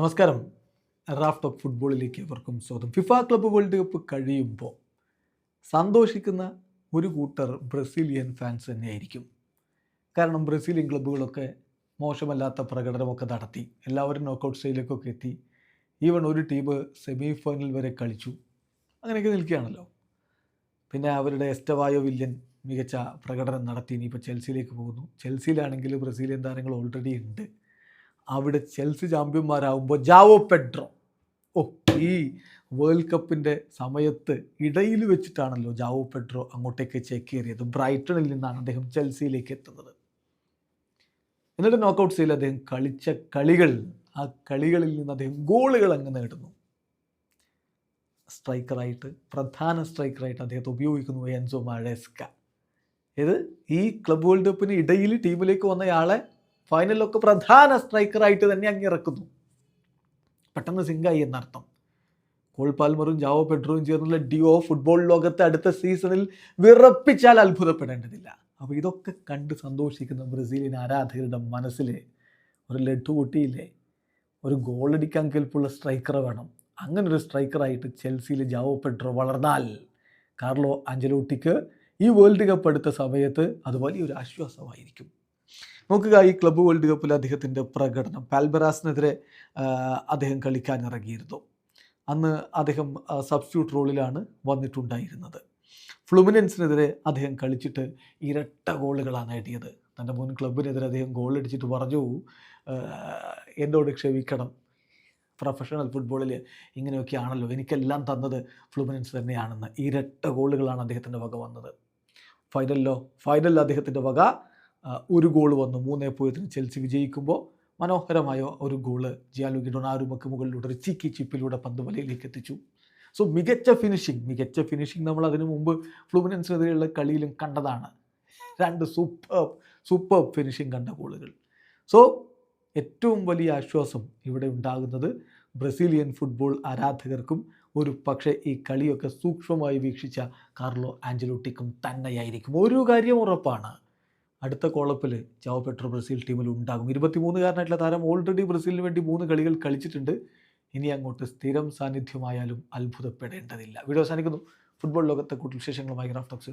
നമസ്കാരം. Raf of ഫുട്ബോളിലേക്ക് അവർക്കും സ്വാഗതം. ഫിഫ ക്ലബ്ബ് വേൾഡ് കപ്പ് കഴിയുമ്പോൾ സന്തോഷിക്കുന്ന ഒരു കൂട്ടർ ബ്രസീലിയൻ ഫാൻസ് തന്നെയായിരിക്കും. കാരണം ബ്രസീലിയൻ ക്ലബ്ബുകളൊക്കെ മോശമല്ലാത്ത പ്രകടനമൊക്കെ നടത്തി എല്ലാവരും നോക്കൗട്ട് സ്റ്റേജിലേക്കൊക്കെ എത്തി. ഈവൺ ഒരു ടീം സെമി ഫൈനൽ വരെ കളിച്ചു. അങ്ങനെയൊക്കെ നിൽക്കുകയാണല്ലോ. പിന്നെ അവരുടെ എസ്റ്റവായോ വില്യൻ മികച്ച പ്രകടനം നടത്തി ഇനിയിപ്പോൾ ചെൽസിയിലേക്ക് പോകുന്നു. ചെൽസിയിലാണെങ്കിൽ ബ്രസീലിയൻ താരങ്ങൾ ഓൾറെഡി ഉണ്ട്. അവിടെ ചെൽസി ചാമ്പ്യന്മാരാകുമ്പോൾ ജാവോ പെഡ്രോ. ഓ ഈ വേൾഡ് കപ്പിന്റെ സമയത്ത് ഇടയിൽ വെച്ചിട്ടാണല്ലോ ജാവോ പെഡ്രോ അങ്ങോട്ടേക്ക് ചേക്കേറിയത്. ബ്രൈറ്റണിൽ നിന്നാണ് അദ്ദേഹം ചെൽസിയിലേക്ക് എത്തുന്നത്. എന്നിട്ട് നോക്കൗട്ട് സീൽ അദ്ദേഹം കളിച്ച കളികൾ ആ കളികളിൽ നിന്ന് അദ്ദേഹം ഗോളുകൾ അങ്ങ് നേടുന്നു. സ്ട്രൈക്കറായിട്ട് പ്രധാന സ്ട്രൈക്കറായിട്ട് അദ്ദേഹത്തെ ഉപയോഗിക്കുന്നു എൻസോ മഴസ്ക ഇത് ഈ ക്ലബ് വേൾഡ് കപ്പിന് ഇടയിൽ ടീമിലേക്ക് വന്നയാളെ ഫൈനലിലൊക്കെ പ്രധാന സ്ട്രൈക്കറായിട്ട് തന്നെ അങ്ങിറക്കുന്നു പെട്ടെന്ന് സിങ്കായി എന്നർത്ഥം. കോൾ പാൽമറും ജാവോ പെഡ്രോയും ചേർന്നുള്ള ഡിയോ ഫുട്ബോൾ ലോകത്തെ അടുത്ത സീസണിൽ വിറപ്പിച്ചാൽ അത്ഭുതപ്പെടേണ്ടതില്ല. അപ്പോൾ ഇതൊക്കെ കണ്ട് സന്തോഷിക്കുന്ന ബ്രസീലിയൻ ആരാധകരുടെ മനസ്സിൽ ഒരു ലഡു കൂട്ടിയില്ലേ ഒരു ഗോളടിക്കാൻ കെൽപ്പുള്ള സ്ട്രൈക്കർ വേണം. അങ്ങനെ ഒരു സ്ട്രൈക്കറായിട്ട് ചെൽസിയിലെ ജാവോ പെട്രോ വളർന്നാൽ കാർലോ അഞ്ചലോട്ടിക്ക് ഈ വേൾഡ് കപ്പ് എടുത്ത സമയത്ത് അത് വലിയൊരു ആശ്വാസമായിരിക്കും. നോക്കുക ഈ ക്ലബ്ബ് വേൾഡ് കപ്പിൽ അദ്ദേഹത്തിന്റെ പ്രകടനം. പാൽബറാസിനെതിരെ അദ്ദേഹം കളിക്കാൻ ഇറങ്ങിയിരുന്നു. അന്ന് അദ്ദേഹം സബ്സ്റ്റിറ്റ്യൂട്ട് റോളിലാണ് വന്നിട്ടുണ്ടായിരുന്നത്. ഫ്ലുമിനൻസിനെതിരെ അദ്ദേഹം കളിച്ചിട്ട് ഇരട്ട ഗോളുകളാണ് നേടിയത്. തന്റെ മുൻ ക്ലബിനെതിരെ അദ്ദേഹം ഗോളടിച്ചിട്ട് പറഞ്ഞു എന്നോട് ക്ഷമിക്കണം. പ്രൊഫഷണൽ ഫുട്ബോളിൽ ഇങ്ങനെയൊക്കെ ആണല്ലോ. എനിക്കെല്ലാം തന്നത് ഫ്ലുമിനൻസ് തന്നെയാണെന്ന്. ഇരട്ട ഗോളുകളാണ് അദ്ദേഹത്തിന്റെ വക വന്നത്. ഫൈനലിലോ ഫൈനലിൽ അദ്ദേഹത്തിന്റെ വക ഒരു ഗോൾ വന്നു. മൂന്നേ പൂജ്യത്തിന് ചെൽസി വിജയിക്കുമ്പോൾ മനോഹരമായ ഒരു ഗോൾ ജിയാലുഗി ഡൊണാരുമക്ക് മുകളിലൂടെ ചിക്കി ചിപ്പിലൂടെ പന്ത് വലയിലേക്ക് എത്തിച്ചു. സോ മികച്ച ഫിനിഷിംഗ് മികച്ച ഫിനിഷിംഗ് നമ്മൾ അതിനു മുമ്പ് ഫ്ലൂമിനൻസിനെതിരെയുള്ള കളിയിലും കണ്ടതാണ്. രണ്ട് സൂപ്പർ സൂപ്പർ ഫിനിഷിംഗ് കണ്ട ഗോളുകൾ. സോ ഏറ്റവും വലിയ ആശ്വാസം ഇവിടെ ഉണ്ടാകുന്നത് ബ്രസീലിയൻ ഫുട്ബോൾ ആരാധകർക്കും ഒരു പക്ഷേ ഈ കളിയൊക്കെ സൂക്ഷ്മമായി വീക്ഷിച്ച കാർലോ ആഞ്ചലോട്ടിക്കും തന്നെയായിരിക്കും. ഒരു കാര്യം ഉറപ്പാണ് അടുത്ത കോളപ്പിൽ ചാവ് പെട്രോ ബ്രസീൽ ടീമിൽ ഉണ്ടാകും. ഇരുപത്തിമൂന്നുകാരനായിട്ടുള്ള താരം ഓൾറെഡി ബ്രസീലിന് വേണ്ടി മൂന്ന് കളികൾ കളിച്ചിട്ടുണ്ട്. ഇനി അങ്ങോട്ട് സ്ഥിരം സാന്നിധ്യമായാലും അത്ഭുതപ്പെടേണ്ടതില്ല. വീഡിയോ അവസാനിക്കുന്നു. ഫുട്ബോൾ ലോകത്തെ കൂടുതൽ വിശേഷങ്ങളുമായി ഗ്രാഫ് ടോക്സ്